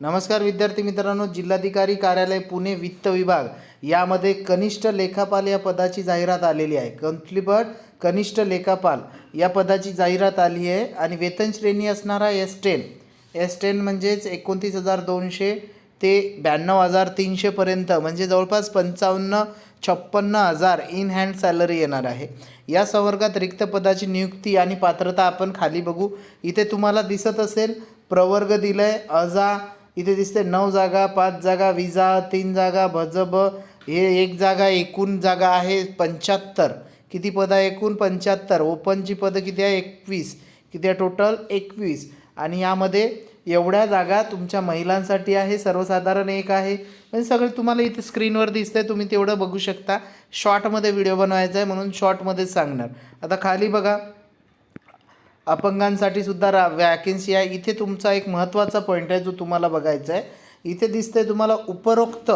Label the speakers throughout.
Speaker 1: नमस्कार विद्यार्थी मित्रांनो जिल्हाधिकारी कार्यालय पुणे वित्त विभाग यामध्ये कनिष्ठ लेखापाल या पदाची जाहिरात आलेली आहे. कुठली कनिष्ठ लेखापाल या पदाची जाहिरात आली आहे आणि वेतन श्रेणी असणारा एस टेन एस टेन म्हणजेच एकोणतीस हजार दोनशे ते ब्याण्णव हजार तीनशेपर्यंत म्हणजे जवळपास पंचावन्न छप्पन्न हजार इन हँड सॅलरी येणार आहे. या संवर्गात रिक्त पदाची नियुक्ती आणि पात्रता आपण खाली बघू. इथे तुम्हाला दिसत असेल प्रवर्ग दिलं आहे अजा इथे दिसते नऊ जागा पाच जागा विजा तीन जागा भजब हे एक जागा एकूण जागा आहे पंच्याहत्तर. किती पदं आहे एकूण? पंच्याहत्तर. ओपनची पदं किती आहे? एकवीस. किती आहे टोटल एकवीस. आणि यामध्ये एवढ्या जागा तुमच्या महिलांसाठी आहे सर्वसाधारण एक आहे. म्हणजे सगळं तुम्हाला इथे स्क्रीनवर दिसतंय तुम्ही तेवढं बघू शकता. शॉर्टमध्ये व्हिडिओ बनवायचा आहे म्हणून शॉर्टमध्येच सांगणार. आता खाली बघा. अपंगांसाठी सुद्धा रा वॅकेन्सी आहे. इथे तुमचा एक महत्त्वाचा पॉईंट आहे जो तुम्हाला बघायचा आहे. इथे दिसतंय तुम्हाला उपरोक्त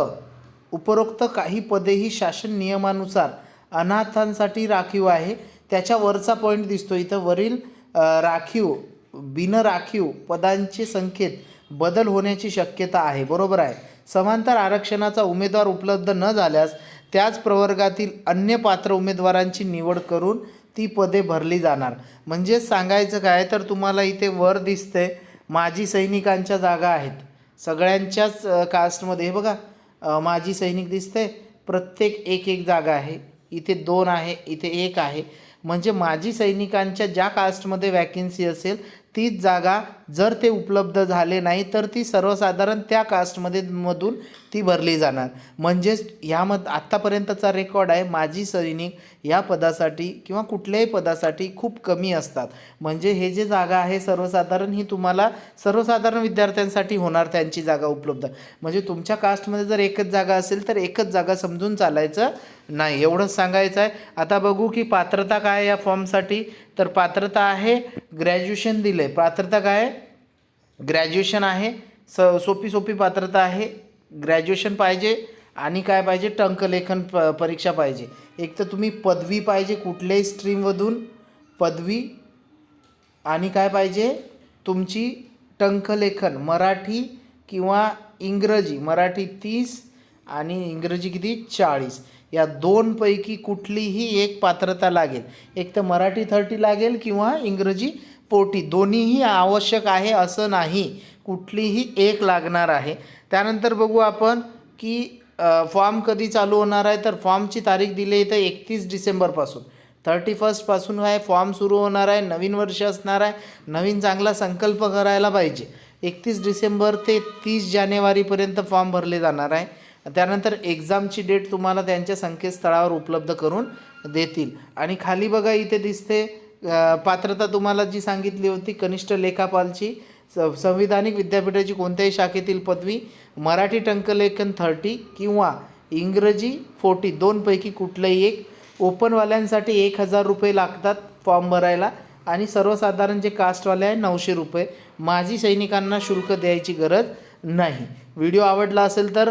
Speaker 1: उपरोक्त काही पदेही शासन नियमानुसार अनाथांसाठी राखीव आहे. त्याच्या वरचा पॉईंट दिसतो इथं वरील राखीव बिनराखीव पदांचे संख्येत बदल होण्याची शक्यता आहे. बरोबर आहे? समांतर आरक्षणाचा उमेदवार उपलब्ध न झाल्यास त्याच प्रवर्गातील अन्य पात्र उमेदवारांची निवड करून ती पदे भरली जाणार. म्हणजे सांगायचं काय तर तुम्हाला इथे वर दिसते माजी सैनिकांच्या जागा आहेत. सगळ्यांच्याच कास्टमध्ये हे बघा माजी सैनिक दिसते प्रत्येक एक एक जागा आहे. इथे दोन आहे इथे एक आहे. म्हणजे माजी सैनिकांच्या ज्या कास्टमध्ये वॅकेन्सी असेल तीच जागा जर ते उपलब्ध झाले नाही तर ती सर्वसाधारण त्या कास्टमध्ये मधून ती भरली जाणार. म्हणजेच ह्यामध्ये आत्तापर्यंतचा रेकॉर्ड आहे माजी सैनिक या पदासाठी किंवा कुठल्याही पदासाठी खूप कमी असतात. म्हणजे हे जे जागा आहे सर्वसाधारण ही तुम्हाला सर्वसाधारण विद्यार्थ्यांसाठी होणार त्यांची जागा उपलब्ध. म्हणजे तुमच्या कास्टमध्ये जर एकच जागा असेल तर एकच जागा समजून चालायचं नाही. एवढंच सांगायचं आहे. आता बघू की पात्रता काय या फॉर्मसाठी तर पात्रता आहे ग्रॅज्युएशन दिलं आहे पात्रता काय? आहे ग्रॅज्युएशन आहे. स सोपी सोपी पात्रता आहे. ग्रॅज्युएशन पाहिजे आणि काय पाहिजे? टंकलेखन प परीक्षा पाहिजे. एक तर तुम्ही पदवी पाहिजे कुठल्याही स्ट्रीममधून पदवी आणि काय पाहिजे? तुमची टंकलेखन. मराठी किंवा इंग्रजी. मराठी तीस आणि इंग्रजी किती? चाळीस. या दोनपैकी कुठलीही एक पात्रता लागेल. एक तर मराठी थर्टी लागेल किंवा इंग्रजी पोटी दोन्हीही आवश्यक आहे असं नाही. कुठलीही एक लागणार आहे. त्यानंतर बघू आपण की फॉर्म कधी चालू होणार आहे? तर फॉर्मची तारीख दिली तर एकतीस डिसेंबरपासून. थर्टी फर्स्टपासून आहे फॉर्म सुरू होणार आहे नवीन वर्ष असणार आहे. नवीन चांगला संकल्प करायला पाहिजे. एकतीस डिसेंबर ते तीस जानेवारीपर्यंत फॉर्म भरले जाणार आहे. त्यानंतर एक्झामची डेट तुम्हाला त्यांच्या संकेतस्थळावर उपलब्ध करून देतील. आणि खाली बघा इथे दिसते पात्रता तुम्हाला जी सांगितली होती कनिष्ठ लेखापालची स संविधानिक विद्यापीठाची कोणत्याही शाखेतील पदवी मराठी टंकलेखन थर्टी किंवा इंग्रजी फोर्टी दोनपैकी कुठलंही एक. ओपनवाल्यांसाठी एक हजार रुपये लागतात फॉर्म भरायला आणि सर्वसाधारण जे कास्टवाले आहे नऊशे रुपये. माजी सैनिकांना शुल्क द्यायची गरज नाही. व्हिडिओ आवडला असेल तर